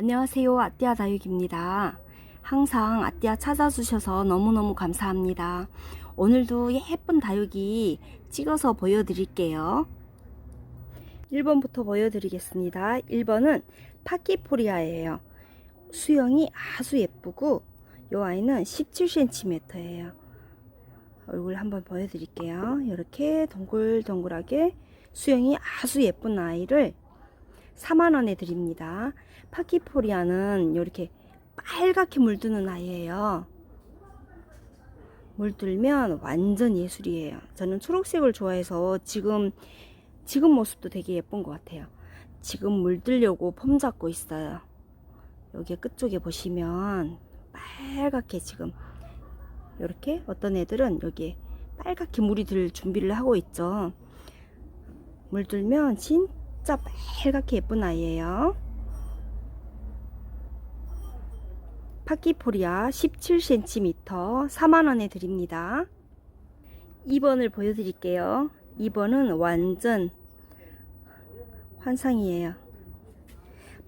안녕하세요. 아띠아 다육입니다. 항상 아띠아 찾아주셔서 너무너무 감사합니다. 오늘도 예쁜 다육이 찍어서 보여드릴게요. 1번부터 보여드리겠습니다. 1번은 파키포리아예요. 수영이 아주 예쁘고 이 아이는 17cm예요. 얼굴 한번 보여드릴게요. 이렇게 동글동글하게 수영이 아주 예쁜 아이를 4만원에 드립니다. 파키포리아는 이렇게 빨갛게 물드는 아이예요. 물들면 완전 예술이에요. 저는 초록색을 좋아해서 지금 지금 모습도 되게 예쁜 것 같아요. 지금 물들려고 폼 잡고 있어요. 여기 끝쪽에 보시면 빨갛게 지금 이렇게 어떤 애들은 여기 빨갛게 물이 들 준비를 하고 있죠. 물들면 진 짜 빨갛게 예쁜 아이예요. 파키포리아 17cm 4만원에 드립니다. 2번을 보여드릴게요. 2번은 완전 환상이에요.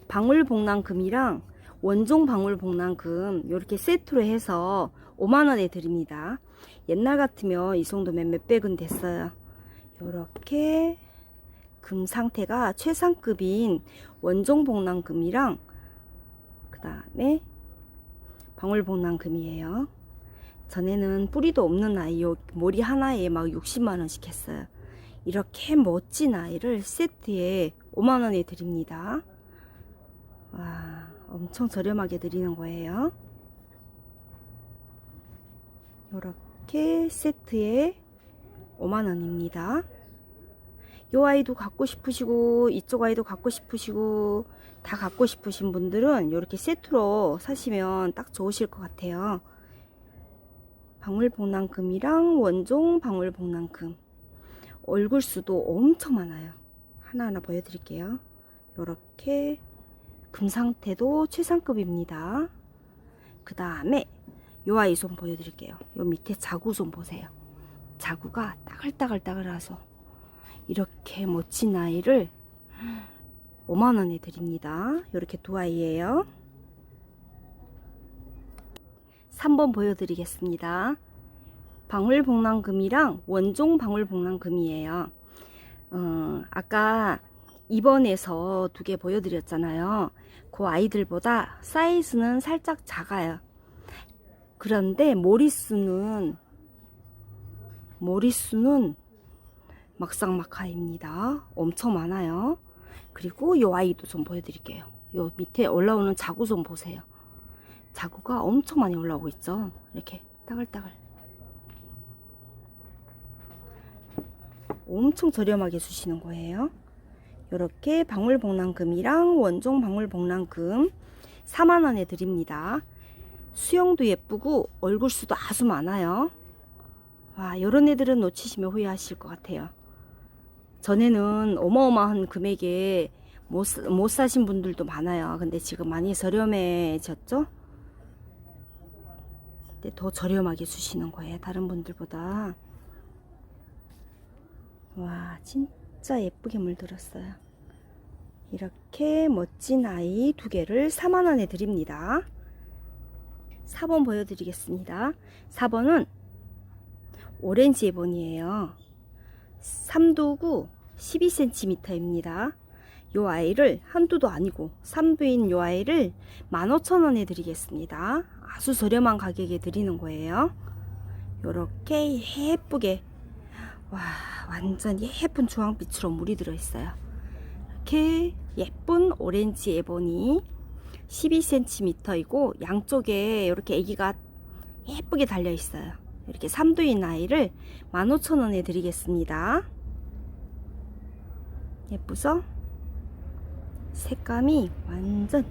방울복랑금이랑 원종 방울복랑금 이렇게 세트로 해서 5만원에 드립니다. 옛날 같으면 이 정도면 몇백은 됐어요. 이렇게 금 상태가 최상급인 원종 복랑금이랑 그 다음에 방울복랑금이에요. 전에는 뿌리도 없는 아이 요 머리 하나에 막 60만원씩 했어요. 이렇게 멋진 아이를 세트에 5만원에 드립니다. 와, 엄청 저렴하게 드리는 거예요. 이렇게 세트에 5만원입니다. 요 아이도 갖고 싶으시고 이쪽 아이도 갖고 싶으시고 다 갖고 싶으신 분들은 이렇게 세트로 사시면 딱 좋으실 것 같아요. 방울복랑금이랑 원종 방울복랑금 얼굴 수도 엄청 많아요. 하나하나 보여드릴게요. 이렇게 금 상태도 최상급입니다. 그 다음에 요 아이 손 보여드릴게요. 요 밑에 자구 좀 보세요. 자구가 따글따글따글해서 이렇게 멋진 아이를 5만원에 드립니다. 이렇게 두 아이예요. 3번 보여드리겠습니다. 방울복랑금이랑 원종 방울복랑금이에요. 어, 아까 2번에서 두 개 보여드렸잖아요. 그 아이들보다 사이즈는 살짝 작아요. 그런데 모리수는 모리수는 막상막하입니다. 엄청 많아요. 그리고 이 아이도 좀 보여드릴게요. 요 밑에 올라오는 자구 좀 보세요. 자구가 엄청 많이 올라오고 있죠. 이렇게 따글따글. 엄청 저렴하게 주시는 거예요. 이렇게 방울복랑금이랑 원종 방울복랑금 4만원에 드립니다. 수영도 예쁘고 얼굴 수도 아주 많아요. 와, 이런 애들은 놓치시면 후회하실 것 같아요. 전에는 어마어마한 금액에 못, 사- 못 사신 분들도 많아요. 근데 지금 많이 저렴해졌죠? 근데 더 저렴하게 주시는 거예요. 다른 분들보다. 와, 진짜 예쁘게 물들었어요. 이렇게 멋진 아이 두 개를 4만원에 드립니다. 4번 보여드리겠습니다. 4번은 오렌지 에본이에요. 3도구 12cm입니다. 요 아이를 한두도 아니고 3두인 요 아이를 15,000원에 드리겠습니다. 아주 저렴한 가격에 드리는 거예요. 요렇게 예쁘게 와 완전 예쁜 주황빛으로 물이 들어있어요. 이렇게 예쁜 오렌지 에본이 12cm이고 양쪽에 이렇게 아기가 예쁘게 달려 있어요. 이렇게 3두인 아이를 15,000원에 드리겠습니다. 예쁘죠? 색감이 완전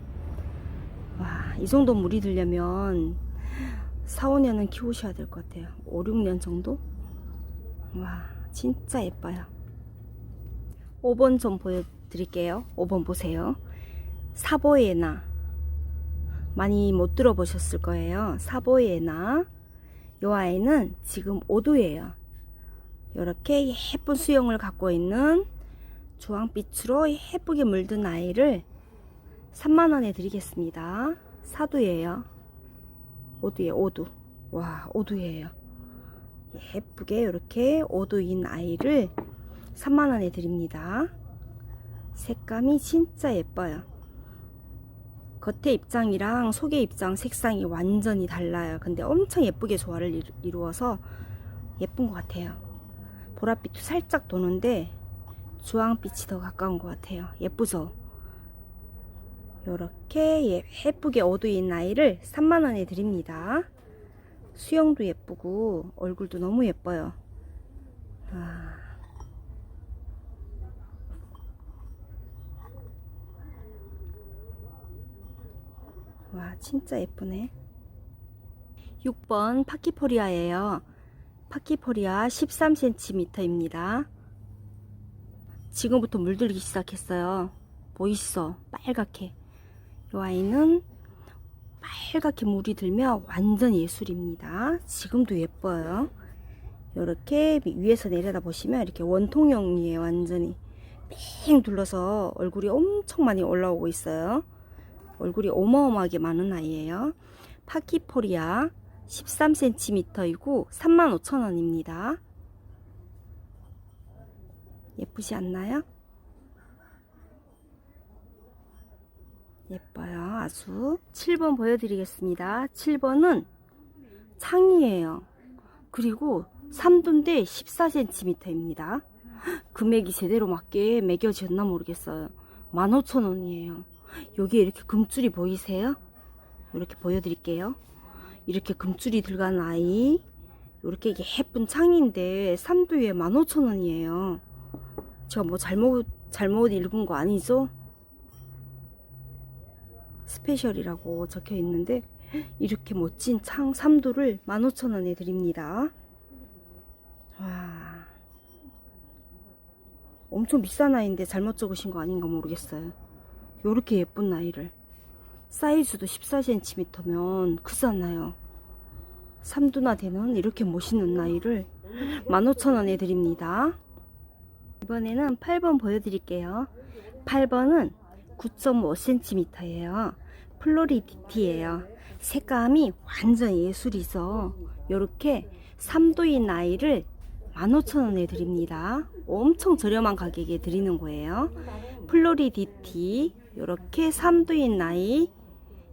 와, 이 정도 물이 들려면 4, 5년은 키우셔야 될 것 같아요. 5, 6년 정도? 와, 진짜 예뻐요. 5번 좀 보여드릴게요. 5번 보세요. 사보에나. 많이 못 들어보셨을 거예요. 사보에나. 요 아이는 지금 5도예요. 이렇게 예쁜 수영을 갖고 있는 주황빛으로 예쁘게 물든 아이를 3만원에 드리겠습니다. 사두예요. 오두에 오두. 와, 오두예요. 예쁘게 이렇게 오두인 아이를 3만원에 드립니다. 색감이 진짜 예뻐요. 겉에 입장이랑 속의 입장 색상이 완전히 달라요. 근데 엄청 예쁘게 조화를 이루- 이루어서 예쁜 것 같아요. 보랏빛도 살짝 도는데 주황빛이 더 가까운 것 같아요. 예쁘죠? 이렇게 예쁘게 어두인 아이를 3만원에 드립니다. 수영도 예쁘고 얼굴도 너무 예뻐요. 아. 와 진짜 예쁘네. 6번 파키포리아예요. 파키포리아 13cm입니다. 지금부터 물들기 시작했어요. 보이시죠 빨갛게. 이 아이는 빨갛게 물이 들면 완전 예술입니다. 지금도 예뻐요. 이렇게 위에서 내려다 보시면 이렇게 원통형이에요 완전히. 뺑 둘러서 얼굴이 엄청 많이 올라오고 있어요 얼굴이 어마어마하게 많은 아이예요. 파키포리아 13cm이고 35,000원입니다. 예쁘지 않나요? 예뻐요. 아주. 7번 보여드리겠습니다. 7번은 창이에요. 그리고 3두인데 14cm입니다. 금액이 제대로 맞게 매겨졌나 모르겠어요. 15,000원이에요. 여기에 이렇게 금줄이 보이세요? 이렇게 보여드릴게요. 이렇게 금줄이 들어간 아이. 이렇게 예쁜 창인데 3두에 15,000원이에요. 제가 뭐 잘못, 잘못 읽은 거 아니죠? 스페셜이라고 적혀 있는데 이렇게 멋진 창 3두를 15,000원에 드립니다. 와. 엄청 비싼 아이인데 잘못 적으신 거 아닌가 모르겠어요. 요렇게 예쁜 아이를. 사이즈도 14cm면 크잖아요. 3두나 되는 이렇게 멋있는 아이를 15,000원에 드립니다. 이번에는 8번 보여드릴게요. 8번은 9.5cm예요. 플로리디티예요. 색감이 완전 예술이죠. 요렇게 3두인 아이를 15,000원에 드립니다. 엄청 저렴한 가격에 드리는 거예요. 플로리디티 이렇게 3두인 나이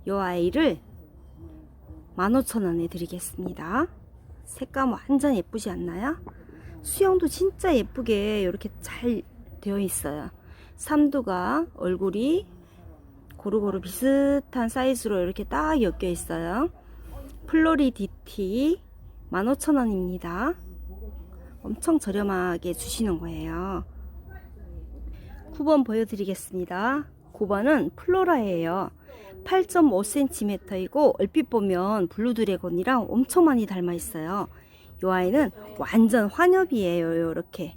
이 아이를 15,000원에 드리겠습니다. 색감 완전 예쁘지 않나요? 수영도 진짜 예쁘게 이렇게 잘 되어 있어요. 3두가 얼굴이 고루고루 비슷한 사이즈로 이렇게 딱 엮여 있어요. 플로리디티 15,000원입니다. 엄청 저렴하게 주시는 거예요. 9번 보여드리겠습니다. 9번은 플로라예요. 8.5cm이고 얼핏 보면 블루 드래곤이랑 엄청 많이 닮아 있어요. 이 아이는 완전 환엽이에요. 요렇게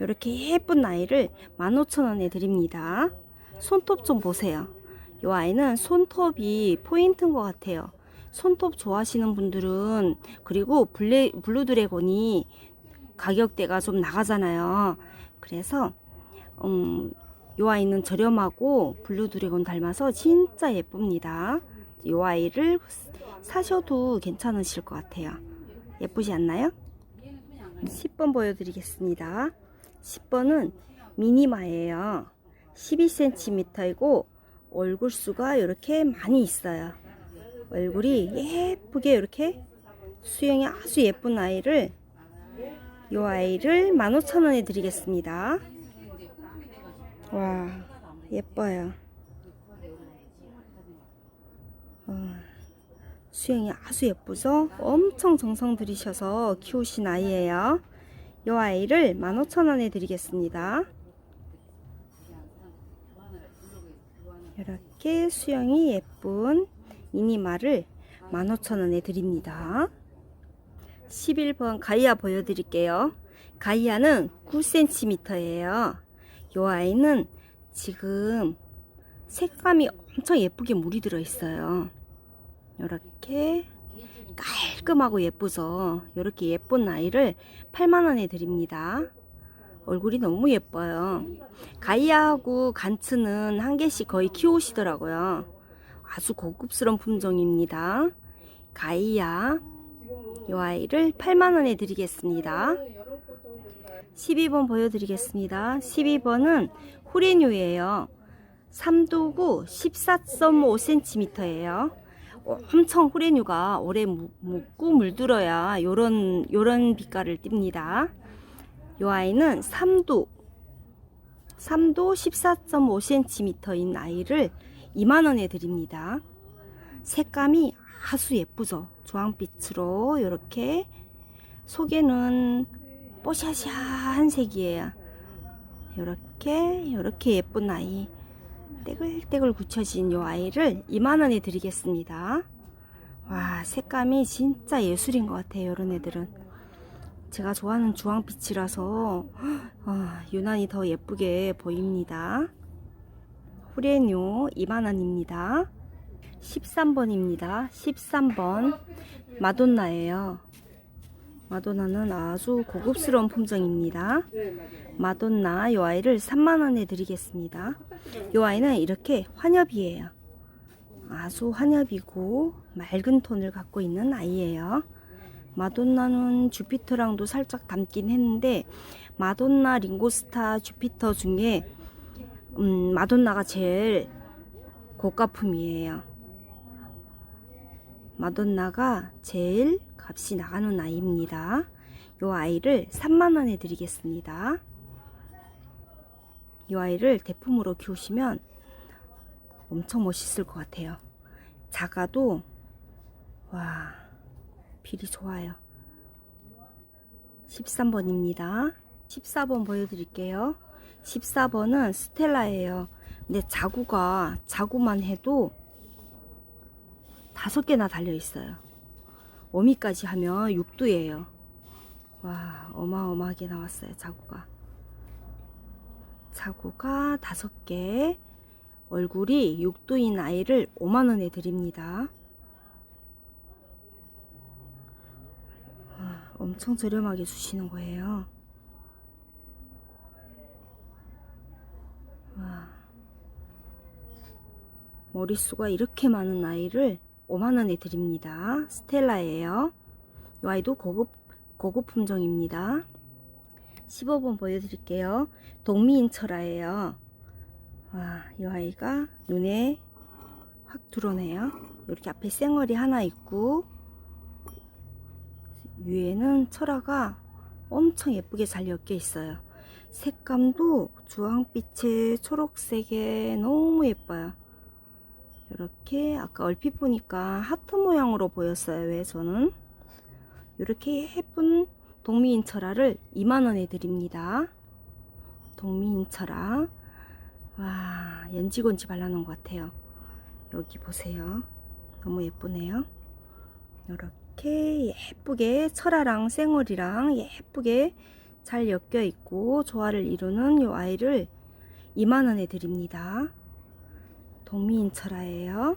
요렇게 예쁜 아이를 15,000원에 드립니다. 손톱 좀 보세요. 이 아이는 손톱이 포인트인 것 같아요. 손톱 좋아하시는 분들은 그리고 블레, 블루 드래곤이 가격대가 좀 나가잖아요. 그래서 음, 요 아이는 저렴하고 블루 드래곤 닮아서 진짜 예쁩니다. 요 아이를 사셔도 괜찮으실 것 같아요. 예쁘지 않나요? 10번 보여드리겠습니다. 10번은 미니마예요. 12cm이고 얼굴 수가 이렇게 많이 있어요. 얼굴이 예쁘게 이렇게 수영이 아주 예쁜 아이를 이 아이를 15,000원에 드리겠습니다. 와 예뻐요. 어, 수영이 아주 예쁘죠? 엄청 정성 들이셔서 키우신 아이예요. 이 아이를 15,000원에 드리겠습니다. 이렇게 수영이 예쁜 미니마를 15,000원에 드립니다. 11번 가이아 보여드릴게요. 가이아는 9cm예요 요 아이는 지금 색감이 엄청 예쁘게 물이 들어 있어요. 이렇게 깔끔하고 예쁘죠. 이렇게 예쁜 아이를 8만원에 드립니다. 얼굴이 너무 예뻐요. 가이아하고 간츠는 한 개씩 거의 키우시더라고요. 아주 고급스러운 품종입니다. 가이아. 이 아이를 8만원에 드리겠습니다. 12번 보여드리겠습니다. 12번은 후레뉴예요. 3도구 14.5cm예요. 엄청 후레뉴가 오래 무- 묵고 물들어야 요런 요런 빛깔을 띱니다. 요 아이는 3도 3도 14.5cm인 아이를 2만 원에 드립니다. 색감이 아주 예쁘죠. 주황빛으로 이렇게 속에는 뽀샤샤한 색이에요. 이렇게 이렇게 예쁜 아이 떼글떼글 굳혀진 요 아이를 2만 원에 드리겠습니다. 와 색감이 진짜 예술인 것 같아요. 이런 애들은 제가 좋아하는 주황빛이라서 어, 유난히 더 예쁘게 보입니다. 후레뇨 2만 원입니다. 13번입니다. 13번 마돈나예요. 마돈나는 아주 고급스러운 품종입니다. 마돈나 이 아이를 3만원에 드리겠습니다. 이 아이는 이렇게 환엽이에요. 아주 환엽이고 맑은 톤을 갖고 있는 아이예요. 마돈나는 주피터랑도 살짝 닮긴 했는데 마돈나, 링고스타, 주피터 중에 음, 마돈나가 제일 고가품이에요. 마돈나가 제일 값이 나가는 아이입니다. 이 아이를 3만원에 드리겠습니다. 이 아이를 대품으로 키우시면 엄청 멋있을 것 같아요. 작아도 와 필이 좋아요. 13번입니다. 14번 보여드릴게요. 14번은 스텔라예요. 근데 자구가 자구만 해도 다섯 개나 달려 있어요. 어미까지 하면 6두예요. 와, 어마어마하게 나왔어요, 자구가. 자구가 다섯 개, 얼굴이 6두인 아이를 5만원에 드립니다. 와, 엄청 저렴하게 주시는 거예요. 와. 머릿수가 이렇게 많은 아이를 5만원에 드립니다. 스텔라예요. 이 아이도 고급, 고급 품종입니다. 15번 보여드릴게요. 동미인철아예요. 와, 이 아이가 눈에 확 들어오네요. 이렇게 앞에 쌩얼이 하나 있고, 위에는 철화가 엄청 예쁘게 잘 엮여 있어요. 색감도 주황빛에 초록색에 너무 예뻐요. 이렇게 아까 얼핏 보니까 하트 모양으로 보였어요. 왜 저는 이렇게 예쁜 동미인 철화를 2만원에 드립니다. 동미인 철화 와 연지곤지 발라놓은 것 같아요. 여기 보세요. 너무 예쁘네요. 이렇게 예쁘게 철화랑 생얼이랑 예쁘게 잘 엮여 있고 조화를 이루는 이 아이를 2만원에 드립니다. 동미인철화예요.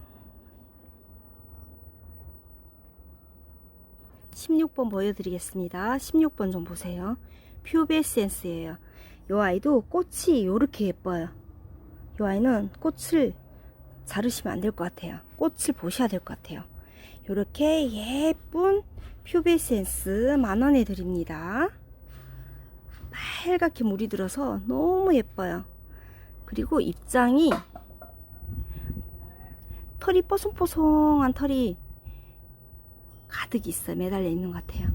16번 보여드리겠습니다. 16번 좀 보세요. 퓨베센스예요. 이 아이도 꽃이 이렇게 예뻐요. 이 아이는 꽃을 자르시면 안 될 것 같아요. 꽃을 보셔야 될 것 같아요. 이렇게 예쁜 퓨베센스 만원에 드립니다. 빨갛게 물이 들어서 너무 예뻐요. 그리고 입장이 털이 뽀송뽀송한 털이 가득 있어 매달려 있는 것 같아요.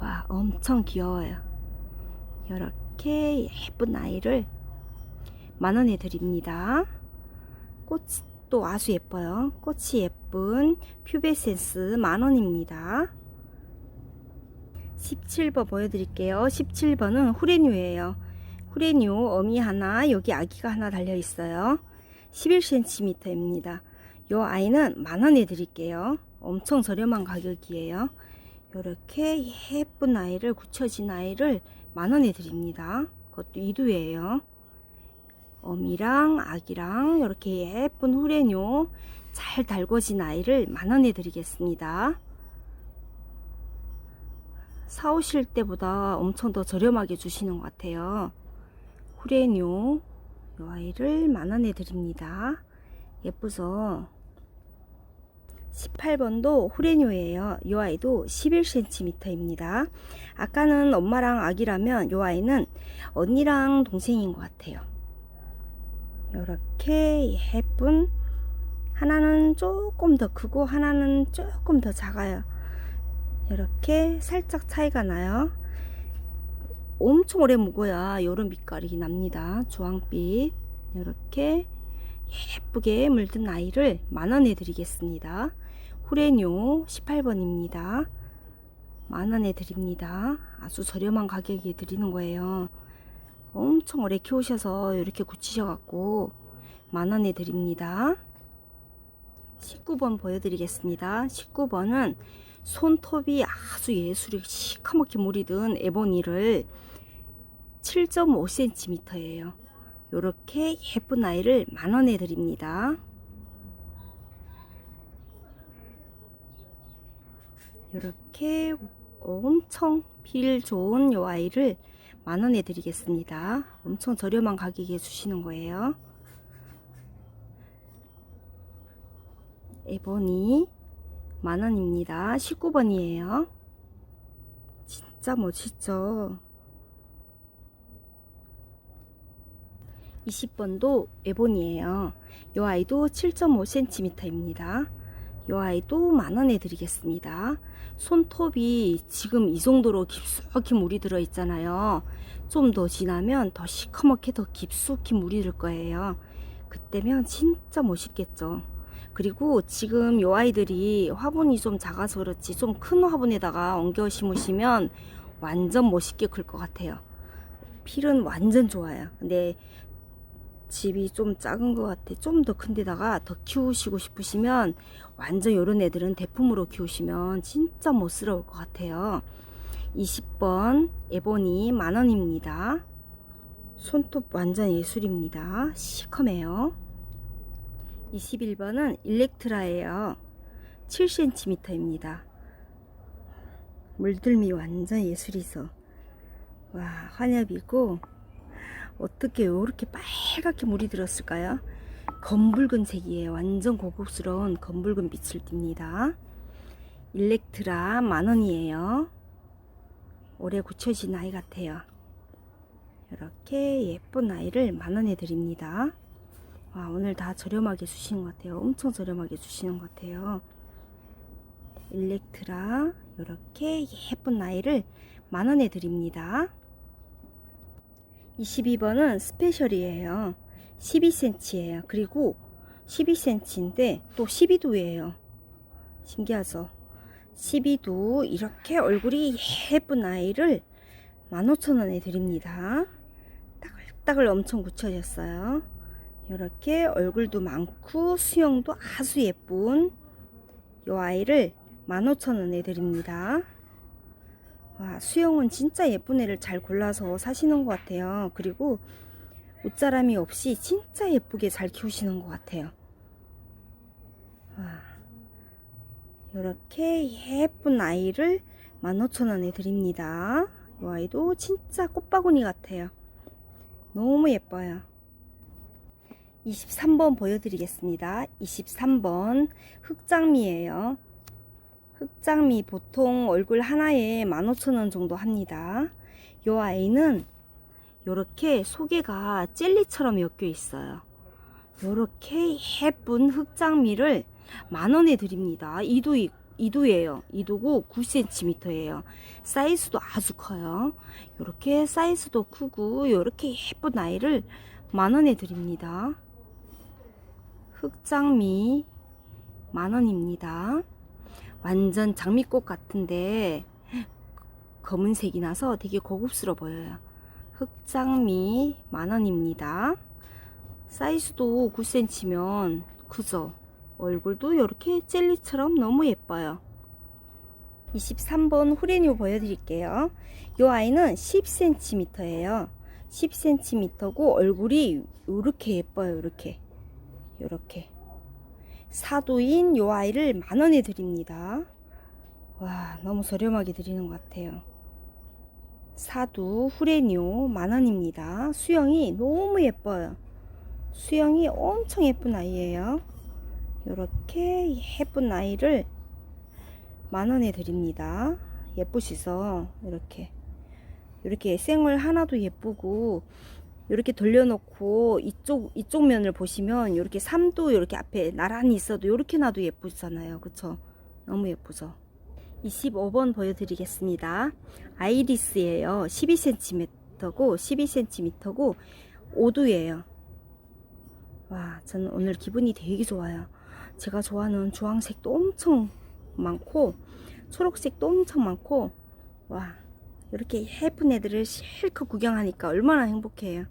와 엄청 귀여워요. 이렇게 예쁜 아이를 만원에 드립니다. 꽃도 아주 예뻐요. 꽃이 예쁜 퓨베센스 만원입니다. 17번 보여드릴게요. 17번은 후레뉴예요. 후레뉴 어미 하나 여기 아기가 하나 달려 있어요. 11cm입니다. 이 아이는 만원에 드릴게요. 엄청 저렴한 가격이에요. 이렇게 예쁜 아이를 굳혀진 아이를 만원에 드립니다. 그것도 이두예요. 어미랑 아기랑 이렇게 예쁜 후레뇨 잘 달궈진 아이를 만원에 드리겠습니다. 사오실 때보다 엄청 더 저렴하게 주시는 것 같아요. 후레뇨 이 아이를 만원에 드립니다. 예쁘죠? 18번도 후레뇨예요. 이 아이도 11cm입니다. 아까는 엄마랑 아기라면 이 아이는 언니랑 동생인 것 같아요. 이렇게 예쁜 하나는 조금 더 크고 하나는 조금 더 작아요. 이렇게 살짝 차이가 나요. 엄청 오래 묵어야 이런 빛깔이 납니다. 주황빛 이렇게 예쁘게 물든 아이를 만원에 드리겠습니다. 후레뇨 18번입니다. 만원에 드립니다. 아주 저렴한 가격에 드리는 거예요. 엄청 오래 키우셔서 이렇게 굳히셔갖고 만원에 드립니다. 19번 보여드리겠습니다. 19번은 손톱이 아주 예술이 시커멓게 물이 든 에보니를 7.5cm예요. 이렇게 예쁜 아이를 만원에 드립니다. 이렇게 엄청 필 좋은 요 아이를 만원에 드리겠습니다. 엄청 저렴한 가격에 주시는 거예요. 에보니 만원입니다. 19번이에요. 진짜 멋있죠? 20번도 에본이에요. 이 아이도 7.5cm입니다. 이 아이도 만원에 드리겠습니다. 손톱이 지금 이 정도로 깊숙이 물이 들어 있잖아요. 좀 더 지나면 더 시커멓게 더 깊숙이 물이 들 거예요. 그때면 진짜 멋있겠죠. 그리고 지금 요 아이들이 화분이 좀 작아서 그렇지 좀 큰 화분에다가 옮겨 심으시면 완전 멋있게 클 것 같아요. 필은 완전 좋아요. 근데 집이 좀 작은 것 같아. 좀 더 큰 데다가 더 키우시고 싶으시면 완전 요런 애들은 대품으로 키우시면 진짜 멋스러울 것 같아요. 20번 에보니 만원입니다. 손톱 완전 예술입니다. 시커매요. 21번은 일렉트라예요. 7cm입니다. 물들미 완전 예술이서. 와, 환엽이고, 어떻게 이렇게 빨갛게 물이 들었을까요? 검붉은 색이에요. 완전 고급스러운 검붉은 빛을 띱니다. 일렉트라 만원이에요. 오래 굳혀진 아이 같아요. 이렇게 예쁜 아이를 만원에 드립니다. 와, 오늘 다 저렴하게 주시는 것 같아요. 엄청 저렴하게 주시는 것 같아요. 일렉트라 이렇게 예쁜 아이를 만원에 드립니다. 22번은 스페셜이에요. 12cm예요. 그리고 12cm인데 또 12도예요. 신기하죠? 12도 이렇게 얼굴이 예쁜 아이를 15,000원에 드립니다. 따글따글 엄청 굳혀졌어요. 이렇게 얼굴도 많고 수영도 아주 예쁜 이 아이를 15,000원에 드립니다. 와, 수영은 진짜 예쁜 애를 잘 골라서 사시는 것 같아요. 그리고 옷자람이 없이 진짜 예쁘게 잘 키우시는 것 같아요. 와, 이렇게 예쁜 아이를 15,000원에 드립니다. 이 아이도 진짜 꽃바구니 같아요. 너무 예뻐요. 23번 보여드리겠습니다. 23번 흑장미예요. 흑장미 보통 얼굴 하나에 15,000원 정도 합니다. 이 아이는 이렇게 속에가 젤리처럼 엮여 있어요. 이렇게 예쁜 흑장미를 만원에 드립니다. 이도, 이도예요. 이도고 9cm예요. 사이즈도 아주 커요. 이렇게 사이즈도 크고 이렇게 예쁜 아이를 만원에 드립니다. 흑장미 만원입니다. 완전 장미꽃 같은데 검은색이 나서 되게 고급스러워 보여요. 흑장미 만원입니다. 사이즈도 9cm면 그죠? 얼굴도 이렇게 젤리처럼 너무 예뻐요. 23번 후레뉴 보여드릴게요. 이 아이는 10cm예요. 10cm고 얼굴이 이렇게 예뻐요. 이렇게 이렇게 사도인 요 아이를 만 원에 드립니다. 와 너무 저렴하게 드리는 것 같아요. 사두 후레뇨 만원입니다. 수영이 너무 예뻐요. 수영이 엄청 예쁜 아이예요. 이렇게 예쁜 아이를 만 원에 드립니다. 예쁘시죠? 이렇게 이렇게 생얼 하나도 예쁘고 이렇게 돌려놓고 이쪽 이쪽 면을 보시면 이렇게 삼도 이렇게 앞에 나란히 있어도 이렇게 놔도 예쁘잖아요. 그쵸? 너무 예쁘죠? 25번 보여드리겠습니다. 아이리스예요. 12cm고 12cm고 5두예요. 와, 저는 오늘 기분이 되게 좋아요. 제가 좋아하는 주황색도 엄청 많고 초록색도 엄청 많고 와, 이렇게 예쁜 애들을 실컷 구경하니까 얼마나 행복해요.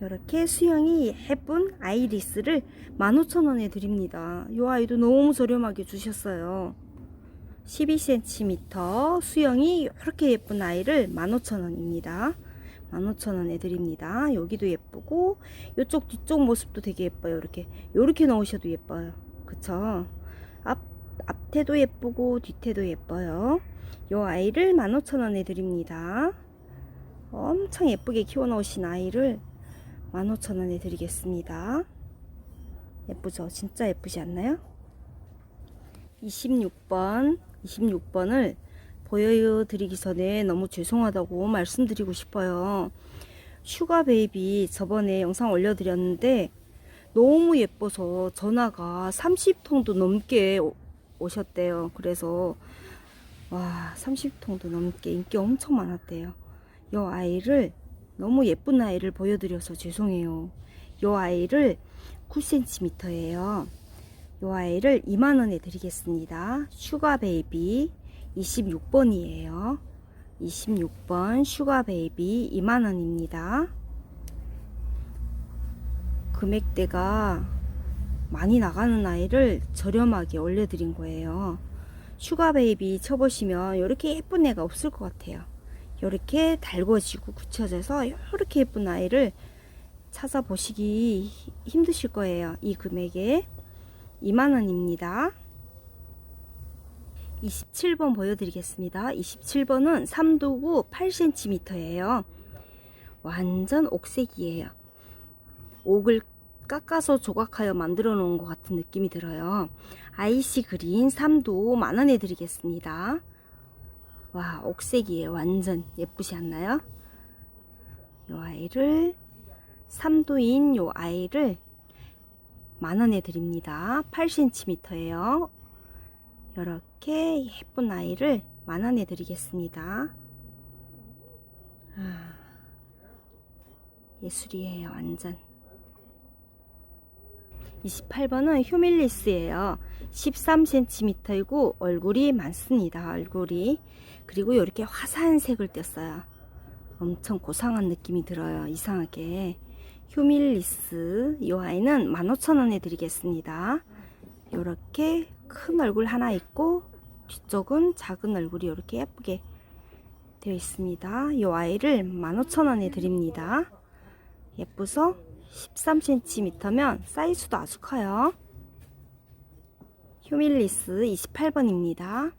이렇게 수영이 예쁜 아이리스를 15,000원에 드립니다. 이 아이도 너무 저렴하게 주셨어요. 12cm 수영이 이렇게 예쁜 아이를 15,000원입니다. 15,000원에 드립니다. 여기도 예쁘고 이쪽 뒤쪽 모습도 되게 예뻐요. 이렇게 이렇게 넣으셔도 예뻐요. 그쵸? 앞 앞태도 예쁘고 뒤태도 예뻐요. 이 아이를 15,000원에 드립니다. 엄청 예쁘게 키워 놓으신 아이를 15,000원에 드리겠습니다. 예쁘죠? 진짜 예쁘지 않나요? 26번, 26번을 보여드리기 전에 너무 죄송하다고 말씀드리고 싶어요. 슈가 베이비 저번에 영상 올려드렸는데 너무 예뻐서 전화가 30통도 넘게 오- 오셨대요. 그래서 와 30통도 넘게 인기 엄청 많았대요. 이 아이를 너무 예쁜 아이를 보여드려서 죄송해요. 이 아이를 9cm예요. 이 아이를 2만원에 드리겠습니다. 슈가 베이비 26번이에요. 26번 슈가 베이비 2만원입니다. 금액대가 많이 나가는 아이를 저렴하게 올려드린 거예요. 슈가 베이비 쳐보시면 이렇게 예쁜 애가 없을 것 같아요. 이렇게 달궈지고 굳혀져서 이렇게 예쁜 아이를 찾아보시기 힘드실 거예요. 이 금액에 2만원입니다. 27번 보여드리겠습니다. 27번은 3도구 8cm예요. 완전 옥색이에요. 옥을 깎아서 조각하여 만들어 놓은 것 같은 느낌이 들어요. 아이시 그린 3도 만원에 드리겠습니다. 와, 옥색이에요. 완전 예쁘지 않나요? 요 아이를 3도인 요 아이를 만원에 드립니다. 8cm예요. 이렇게 예쁜 아이를 만원에 드리겠습니다. 아, 예술이에요. 완전. 28번은 휴밀리스예요. 13cm이고 얼굴이 많습니다. 얼굴이. 그리고 이렇게 화사한 색을 띄었어요. 엄청 고상한 느낌이 들어요. 이상하게. 휴밀리스 이 아이는 15,000원에 드리겠습니다. 이렇게 큰 얼굴 하나 있고 뒤쪽은 작은 얼굴이 이렇게 예쁘게 되어 있습니다. 이 아이를 15,000원에 드립니다. 예쁘죠? 13cm면 사이즈도 아주 커요. 휴밀리스 28번입니다.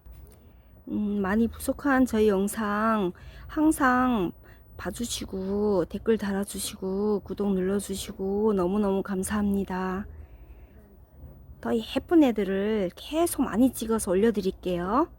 음, 많이 부족한 저희 영상 항상 봐주시고 댓글 달아주시고 구독 눌러주시고 너무너무 감사합니다. 더 예쁜 애들을 계속 많이 찍어서 올려드릴게요.